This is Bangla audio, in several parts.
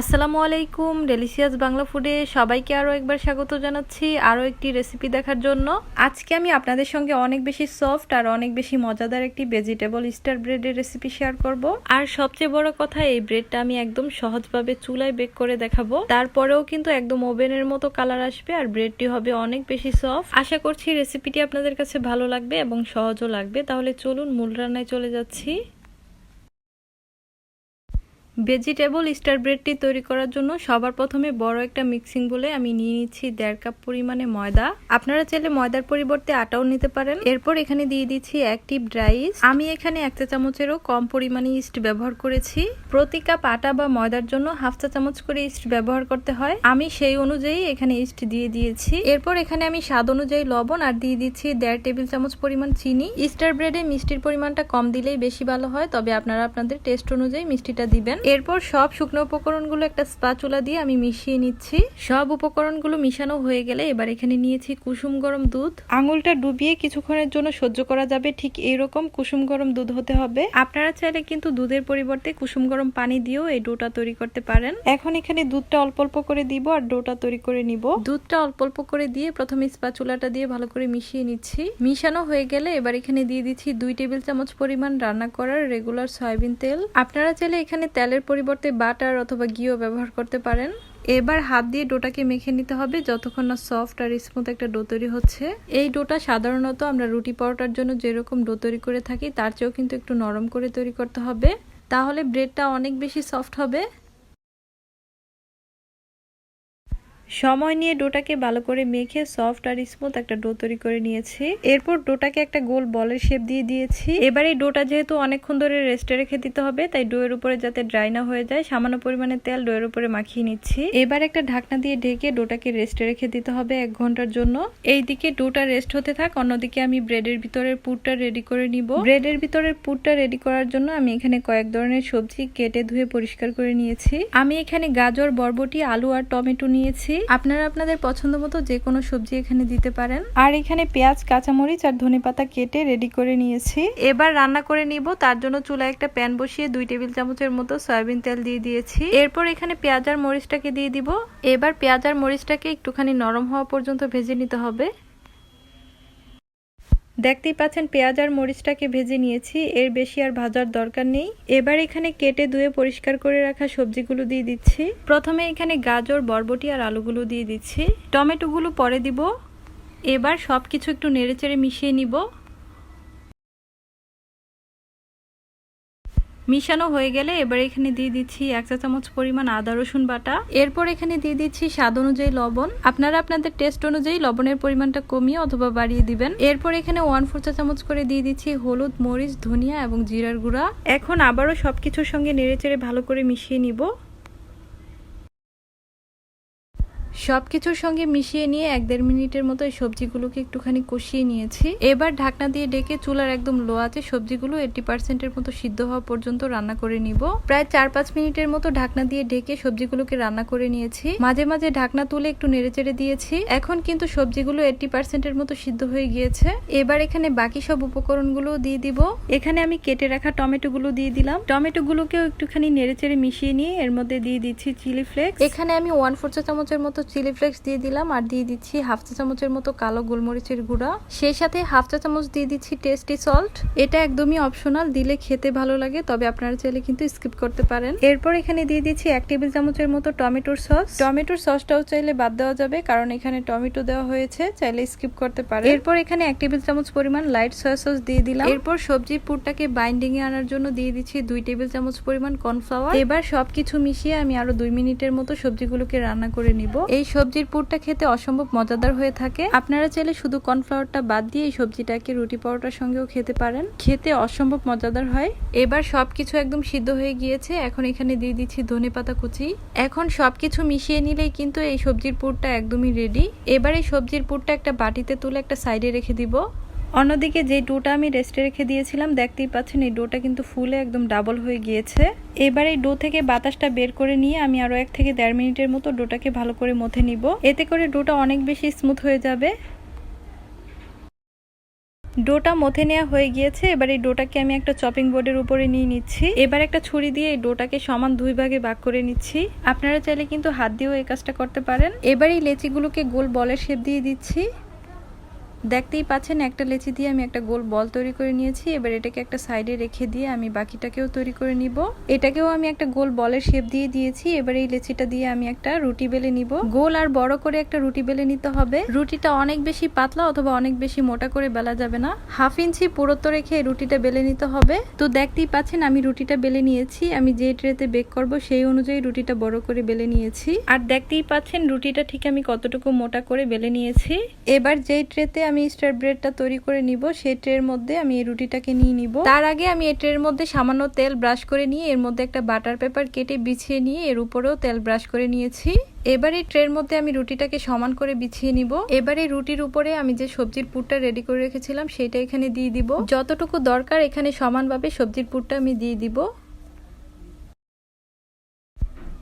আসসালামু আলাইকুম ডেলিশিয়াস বাংলা ফুডে সবাইকে আরও একবার স্বাগত জানাচ্ছি আরও একটি রেসিপি দেখার জন্য। আজকে আমি আপনাদের সঙ্গে অনেক বেশি সফট আর অনেক বেশি মজাদার একটি ভেজিটেবল স্টার ব্রেডের রেসিপি শেয়ার করব। আর সবচেয়ে বড় কথা, এই ব্রেডটা আমি একদম সহজভাবে চুলায় বেক করে দেখাবো। তারপরেও কিন্তু একদম ওভেনের মতো কালার আসবে আর ব্রেডটি হবে অনেক বেশি সফট আশা করছি রেসিপিটি আপনাদের কাছে ভালো লাগবে এবং সহজও লাগবে। তাহলে চলুন মূল রান্নায় চলে যাচ্ছি। ভেজিটেবল স্টার ব্রেডটি তৈরি করার জন্য সবার প্রথমে বড় একটা মিক্সিং বলে আমি নিয়ে নিচ্ছি দেড় কাপ পরিমাণে ময়দা। আপনারা চাইলে ময়দার পরিবর্তে আটাও নিতে পারেন। এরপর এখানে দিয়ে দিচ্ছি এক টিপ ড্রাই আমি এখানে এক চা চামচেরও কম পরিমাণে ইস্ট ব্যবহার করেছি। প্রতি কাপ আটা বা ময়দার জন্য হাফ চা চামচ করে ইস্ট ব্যবহার করতে হয়। আমি সেই অনুযায়ী এখানে ইস্ট দিয়ে দিয়েছি। এরপর এখানে আমি স্বাদ অনুযায়ী লবণ আর দিয়ে দিচ্ছি দেড় টেবিল চামচ পরিমাণ চিনি। স্টার ব্রেডে মিষ্টির পরিমাণটা কম দিলেই বেশি ভালো হয়, তবে আপনারা আপনাদের টেস্ট অনুযায়ী মিষ্টিটা দিবেন। এরপর সব শুকনো উপকরণগুলো একটা স্পাচুলা দিয়ে আমি মিশিয়ে নিচ্ছি। সব উপকরণগুলো মিশানো হয়ে গেলে এবার এখানে নিয়েছি কুসুম গরম দুধ। আঙুলটা ডুবিয়ে কিছুক্ষণের জন্য সহ্য করা যাবে ঠিক এইরকম কুসুম গরম দুধ হতে হবে। আপনারা চাইলে কিন্তু দুধের পরিবর্তে কুসুম গরম পানি দিয়েও এই ডোটা তৈরি করতে পারেন। এখন এখানে দুধটা অল্প অল্প করে দিব আর ডোটা তৈরি করে নিব। দুধটা অল্প অল্প করে দিয়ে প্রথমে স্পাচুলাটা দিয়ে ভালো করে মিশিয়ে নিচ্ছি। মিশানো হয়ে গেলে এবার এখানে দিয়ে দিচ্ছি দুই টেবিল চামচ পরিমাণ রান্না করার রেগুলার সয়াবিন তেল। আপনারা চাইলে এখানে তেলের পরিবর্তে বাটার অথবা ঘিও ব্যবহার করতে পারেন। এবার হাত দিয়ে ডোটাকে মেখে নিতে হবে যতক্ষণ না সফট আর স্মুথ একটা ডো তৈরি হচ্ছে। এই ডোটা সাধারণত আমরা রুটি পরোটার জন্য যেরকম ডো তৈরি করে থাকি, তার চেয়েও কিন্তু একটু নরম করে তৈরি করতে হবে। তাহলে ব্রেডটা অনেক বেশি সফট হবে। সময় নিয়ে ডোটাকে ভালো করে মেখে সফট আর স্মুথ একটা ডো তৈরি করে নিয়েছি। এরপর ডোটাকে একটা গোল বলের শেপ দিয়ে দিয়েছি। এবার এই ডোটা যেহেতু অনেকক্ষণ ধরে রেস্টে রেখে দিতে হবে, তাই ডোয়ের উপরে যাতে ড্রাই না হয়ে যায়, সামান্য পরিমাণে তেল ডোয়ের উপরে মাখিয়ে নিচ্ছি। এবার একটা ঢাকনা দিয়ে ঢেকে ডোটাকে রেস্টে রেখে দিতে হবে এক ঘণ্টার জন্য। এইদিকে ডোটা রেস্ট হতে থাক, অন্যদিকে আমি ব্রেডের ভিতরের পুরটা রেডি করে নিব। ব্রেডের ভিতরের পুরটা রেডি করার জন্য আমি এখানে কয়েক ধরনের সবজি কেটে ধুয়ে পরিষ্কার করে নিয়েছি। আমি এখানে গাজর, বরবটি, আলু আর টমেটো নিয়েছি। আপনারা আপনাদের পছন্দ মতো যে কোনো সবজি এখানে দিতে পারেন। আর এখানে পেঁয়াজ কাঁচামরিচ আর ধনে পাতা কেটে রেডি করে নিয়েছি। এবার রান্না করে নিব তার জন্য চুলায় একটা প্যান বসিয়ে দুই টেবিল চামচের মতো সয়াবিন তেল দিয়ে দিয়েছি। এরপর এখানে পেঁয়াজ আর মরিচটাকে দিয়ে দিব। এবার পেঁয়াজ আর মরিচটাকে একটুখানি নরম হওয়া পর্যন্ত ভেজে নিতে হবে। দেখতেই পাচ্ছেন, পেঁয়াজ আর মরিচটাকে ভেজে নিয়েছি। এর বেশি আর ভাজার দরকার নেই। এবার এখানে কেটে ধুয়ে পরিষ্কার করে রাখা সবজিগুলো দিয়ে দিচ্ছি। প্রথমে এখানে গাজর, বরবটি আর আলুগুলো দিয়ে দিচ্ছি। টমেটোগুলো পরে দিব। এবার সব কিছু একটু নেড়ে চেড়ে মিশিয়ে নিব। মিশানো হয়ে গেলে এবার এখানে দিয়ে দিচ্ছি এক চা চামচ পরিমাণ আদা, রসুন বাটা। এরপর এখানে দিয়ে দিচ্ছি স্বাদ অনুযায়ী লবণ। আপনারা আপনাদের টেস্ট অনুযায়ী লবণের পরিমাণটা কমিয়ে অথবা বাড়িয়ে দিবেন। এরপর এখানে ওয়ান ফোর চা চামচ করে দিয়ে দিচ্ছি হলুদ, মরিচ, ধনিয়া এবং জিরার গুঁড়া। এখন আবারও সবকিছুর সঙ্গে নেড়েচেড়ে ভালো করে মিশিয়ে নিব। সব কিছুর সঙ্গে মিশিয়ে নিয়ে এক দেড় মিনিটের মতো সবজিগুলোকে একটুখানি কষিয়ে নিয়েছি। এবার ঢাকনা দিয়ে ডেকে চুলার একদম লো আছে সবজিগুলো এইটি পার্সেন্টের মতো সিদ্ধ হওয়া পর্যন্ত রান্না করে নিব। প্রায় চার পাঁচ মিনিটের মতো ঢাকনা দিয়ে ডেকে সবজিগুলোকে রান্না করে নিয়েছি। মাঝে মাঝে ঢাকনা তুলে একটু নেড়েচেড়ে দিয়েছি। এখন কিন্তু সবজিগুলো এইটি পার্সেন্টের মতো সিদ্ধ হয়ে গিয়েছে। এবার এখানে বাকি সব উপকরণগুলো দিয়ে দিব। এখানে আমি কেটে রাখা টমেটোগুলো দিয়ে দিলাম। টমেটোগুলোকেও একটুখানি নেড়েচেড়ে মিশিয়ে নিয়ে এর মধ্যে দিয়ে দিচ্ছি চিলি ফ্লেক্স এখানে আমি ওয়ান ফোর চামচের মতো চিলি ফ্লেক্স দিয়ে দিলাম আর দিয়ে দিচ্ছি হাফ চা চামচের মতো কালো গোলমরিচের গুঁড়া। সেই সাথে হাফ চা চামচ দিয়ে দিচ্ছি টেস্টি সল্ট এটা একদমই অপশনাল দিলে খেতে ভালো লাগে, তবে আপনারা চাইলে কিন্তু স্কিপ করতে পারেন। এরপর এখানে দিয়ে দিচ্ছি এক টেবিল চামচের মতো টমেটোর সস টমেটোর সসটাও চাইলে বাদ দেওয়া যাবে, কারণ এখানে টমেটো দেওয়া হয়েছে, চাইলে স্কিপ করতে পারেন। এরপর এখানে এক টেবিল চামচ পরিমাণ লাইট সয়া সস দিয়ে দিলাম। এরপর সবজি পুরটাকে বাইন্ডিং এ আনার জন্য দিয়ে দিচ্ছি দুই টেবিল চামচ পরিমাণ কর্নফ্লাওয়ার এবার সবকিছু মিশিয়ে আমি আরও দুই মিনিটের মতো সবজিগুলোকে রান্না করে নিব। এই সবজির পুরটা খেতে অসম্ভব মজাদার হয়ে থাকে। আপনারা চাইলে শুধু কর্নফ্লাওয়ারটা বাদ দিয়ে এই সবজিটাকে রুটি পরোটার সঙ্গেও খেতে পারেন। খেতে অসম্ভব মজাদার হয়। এবার সবকিছু একদম সিদ্ধ হয়ে গিয়েছে। এখন এখানে দিয়ে দিচ্ছি ধনে পাতা কুচি। এখন সবকিছু মিশিয়ে নিলেই কিন্তু এই সবজির পুরটা একদমই রেডি এবার এই সবজির পুরটা একটা বাটিতে তুলে একটা সাইডে রেখে দিব। অন্যদিকে যে ডোটা আমি রেস্টে রেখে দিয়েছিলাম, দেখতেই পাচ্ছেন এই ডোটা কিন্তু ফুলে একদম ডাবল হয়ে গিয়েছে। এবার এই ডো থেকে বাতাসটা বের করে নিয়ে আমি আরও এক থেকে দেড় মিনিটের মতো ডোটাকে ভালো করে মথে নিব। এতে করে ডোটা অনেক বেশি স্মুথ হয়ে যাবে। ডোটা মথে নেওয়া হয়ে গিয়েছে, এবার এই ডোটাকে আমি একটা চপিং বোর্ডের উপরে নিয়ে নিচ্ছি। এবার একটা ছুরি দিয়ে এই ডোটাকে সমান দুই ভাগে ভাগ করে নিচ্ছি। আপনারা চাইলে কিন্তু হাত দিয়েও এই কাজটা করতে পারেন। এবার এই লেচিগুলোকে গোল বলের শেপ দিয়ে দিচ্ছি। দেখতেই পাচ্ছেন, একটা লেচি দিয়ে আমি একটা গোল বল তৈরি করে নিয়েছি। এবার এটাকে একটা সাইডে রেখে দিয়ে আমি বাকিটাকেও তৈরি করে নিব। এটাকেও আমি একটা গোল বলের শেপ দিয়ে দিয়েছি। এবার এই লেচিটা দিয়ে আমি একটা রুটি বেলে নিব। গোল আর বড় করে একটা রুটি বেলে নিতে হবে। রুটিটা অনেক বেশি পাতলা অথবা অনেক বেশি মোটা করে বেলা যাবে না। হাফ ইঞ্চি পুরোত্ব রেখে রুটিটা বেলে নিতে হবে। তো দেখতেই পাচ্ছেন, আমি রুটিটা বেলে নিয়েছি। আমি যে ট্রেতে বেক করব সেই অনুযায়ী রুটিটা বড় করে বেলে নিয়েছি। আর দেখতেই পাচ্ছেন, রুটিটা ঠিক আমি কতটুকু মোটা করে বেলে নিয়েছি। এবার যেই ট্রেতে আমি স্টার ব্রেডটা তৈরি করে নিব। সেই ট্রের মধ্যে আমি এই রুটিটাকে নিয়ে নিব। তার আগে আমি এই ট্রের মধ্যে সামান্য তেল ব্রাশ করে নিয়ে, এর মধ্যে একটা বাটার পেপার কেটে বিছিয়ে নিয়ে, এর উপরেও তেল ব্রাশ করে নিয়েছি। এবার এই ট্রের মধ্যে আমি রুটিটাকে সমান করে বিছিয়ে নিব। এবার এই রুটির উপরে আমি যে সবজির পুরটা রেডি করে রেখেছিলাম, সেটা এখানে দিয়ে দিব। যতটুকু দরকার এখানে সমানভাবে সবজির পুরটা আমি দিয়ে দিব।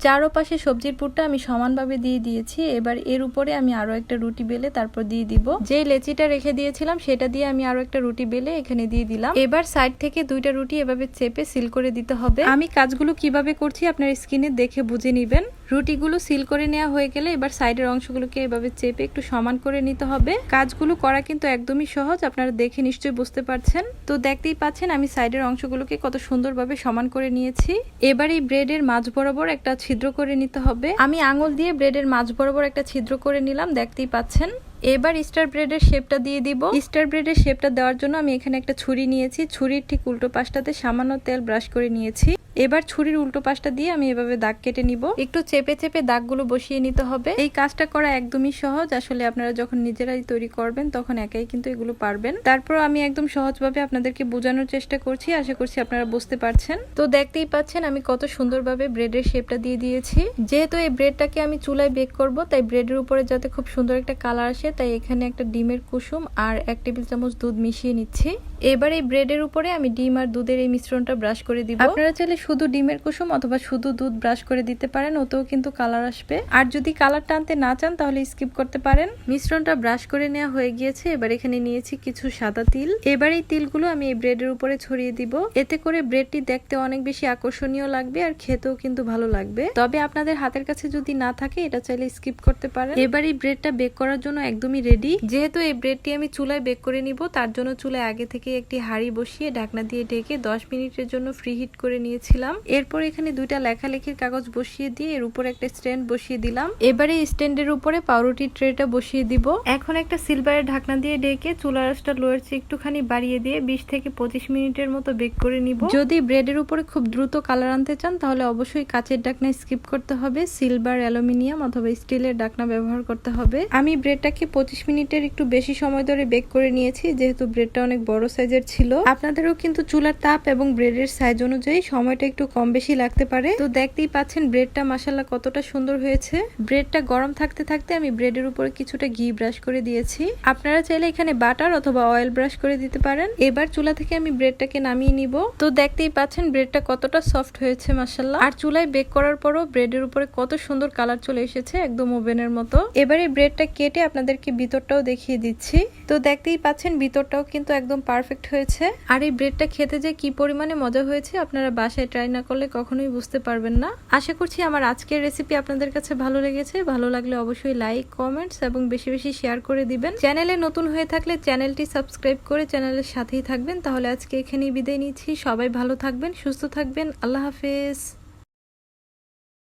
চারোপাশে সবজির পুরটা আমি সমানভাবে দিয়ে দিয়েছি। এবার এর উপরে আমি আরও একটা রুটি বেলে তারপর দিয়ে দিব। যে লেচিটা রেখে দিয়েছিলাম, সেটা দিয়ে আমি আরও একটা রুটি বেলে এখানে দিয়ে দিলাম। এবার সাইড থেকে দুইটা রুটি এভাবে চেপে সিল করে দিতে হবে। আমি কাজগুলো কীভাবে করছি আপনার স্কিনে দেখে বুঝে নিবেন। রুটিগুলো সিল করে নেওয়া হয়ে গেলে এবার সাইডের অংশগুলোকে এভাবে চেপে একটু সমান করে নিতে হবে। কাজগুলো করা কিন্তু একদমই সহজ, আপনারা দেখে নিশ্চয়ই বুঝতে পারছেন। তো দেখতেই পাচ্ছেন, আমি সাইডের অংশগুলোকে কত সুন্দরভাবে সমান করে নিয়েছি। এবার এই ব্রেডের মাঝ বরাবর একটা ছিদ্র করে নিতে হবে। আমি আঙুল দিয়ে ব্রেডের মাঝ বরাবর একটা ছিদ্র করে নিলাম, দেখতেই পাচ্ছেন। এবার স্টার ব্রেডের শেপটা দিয়ে দিব। স্টার ব্রেডের শেপটা দেওয়ার জন্য আমি এখানে একটা ছুরি নিয়েছি। ছুরির ঠিক উল্টো পাশটাতে সামান্য তেল ব্রাশ করে নিয়েছি। এবার ছুরির উল্টো পাশটা দিয়ে আমি এভাবে দাগ কেটে নিব। একটু চেপে চেপে দাগগুলো বসিয়ে নিতে হবে। এই কাজটা করা একদমই সহজ। আসলে আপনারা যখন নিজেরাই তৈরি করবেন তখন একাই কিন্তু এগুলো পারবেন। তারপর আমি একদম সহজভাবে আপনাদেরকে বোঝানোর চেষ্টা করছি। আশা করছি আপনারা বুঝতে পারছেন। তো দেখতেই পাচ্ছেন আমি কত সুন্দরভাবে ব্রেডের শেপটা দিয়ে দিয়েছি। যেহেতু এই ব্রেডটাকে আমি চুলায় বেক করব তাই ব্রেডের উপরে যাতে খুব সুন্দর একটা কালার আসে তাই এখানে একটা ডিমের কুসুম আর এক টেবিল চামচ দুধ মিশিয়ে নিচ্ছি। এবার এই ব্রেডের উপরে আমি ডিম আর দুধের এই মিশ্রণটা ব্রাশ করে দিব। আপনারা চাইলে শুধু ডিমের কুসুম অথবা শুধু দুধ ব্রাশ করে দিতে পারেন, ওতেও কিন্তু কালার আসবে। আর যদি কালার টানতে না চান, তাহলে স্কিপ করতে পারেন। মিশ্রণটা ব্রাশ করে নেওয়া হয়ে গিয়েছে, এবার এখানে নিয়েছি কিছু সাদা তিল। এবার এই তিলগুলো আমি এই ব্রেডের উপরে ছড়িয়ে দিব। এতে করে ব্রেডটি দেখতে অনেক বেশি আকর্ষণীয় লাগবে আর খেতেও কিন্তু ভালো লাগবে। তবে আপনাদের হাতের কাছে যদি না থাকে, এটা চাইলে স্কিপ করতে পারেন। এবার এই ব্রেডটা বেক করার জন্য একদমই রেডি। যেহেতু এই ব্রেডটি আমি চুলায় বেক করে নিব, তার জন্য চুলায় আগে থেকে একটি হাঁড়ি বসিয়ে ঢাকনা দিয়ে ঢেকে দশ মিনিটের জন্য ফ্রি হিট করে নিয়েছিলাম এরপর এখানে দুইটা লেখালেখির কাগজ বসিয়ে দিয়ে এর উপর একটা স্ট্যান্ড বসিয়ে দিলাম। এবারে স্ট্যান্ডের উপরে পাউরুটির ট্রেটা বসিয়ে দিব। এখন একটা সিলভারের ঢাকনা দিয়ে ঢেকে চুলার আঁচটা লোয়ার একটুখানি বাড়িয়ে দিয়ে বিশ থেকে পঁচিশ মিনিটের মতো বেক করে নিব। যদি ব্রেডের উপরে খুব দ্রুত কালার আনতে চান, তাহলে অবশ্যই কাচের ডাকনা স্কিপ করতে হবে। সিলভার, অ্যালুমিনিয়াম অথবা স্টিলের ডাকনা ব্যবহার করতে হবে। আমি ব্রেডটাকে পঁচিশ মিনিটের একটু বেশি সময় ধরে বেক করে নিয়েছি, যেহেতু ব্রেডটা অনেক বড় সাইজের ছিল। আপনাদেরও কিন্তু চুলার তাপ এবং ব্রেডের সাইজ অনুযায়ী সময়টা একটু কম বেশি লাগতে পারে। তো দেখতেই পাচ্ছেন ব্রেডটা মাসাল্লাহ কতটা সুন্দর হয়েছে। ব্রেডটা গরম থাকতে থাকতে আমি ব্রেডের উপরে কিছুটা ঘি ব্রাশ করে দিয়েছি। আপনারা চাইলে এখানে বাটার অথবা অয়েল ব্রাশ করে দিতে পারেন। এবার চুলা থেকে আমি ব্রেডটাকে নামিয়ে নিব। তো দেখতেই পাচ্ছেন ব্রেডটা কতটা সফট হয়েছে মাসাল্লাহ আর চুলায় বেক করার পরও ব্রেডের উপরে কত সুন্দর কালার চলে এসেছে একদম ওভেনের মতো। এবারে ব্রেডটা কেটে আপনাদেরকে ভিতরটাও দেখিয়ে দিচ্ছি। তো দেখতেই পাচ্ছেন ভিতরটাও কিন্তু একদম পারফেক্ট হয়েছে। আর এই ব্রেডটা খেতে যে কি পরিমাণে মজা হয়েছে আপনারা বাসায় ট্রাই না করলে কখনোই বুঝতে পারবেন না। আশা করছি আমার আজকের রেসিপি আপনাদের কাছে ভালো লেগেছে। ভালো লাগলে অবশ্যই লাইক কমেন্টস এবং বেশি বেশি শেয়ার করে দিবেন। চ্যানেলে নতুন হয়ে থাকলে চ্যানেলটি সাবস্ক্রাইব করে চ্যানেলের সাথেই থাকবেন। তাহলে আজকে এখানেই বিদায় নিচ্ছি। সবাই ভালো থাকবেন, সুস্থ থাকবেন। আল্লাহ হাফেজ।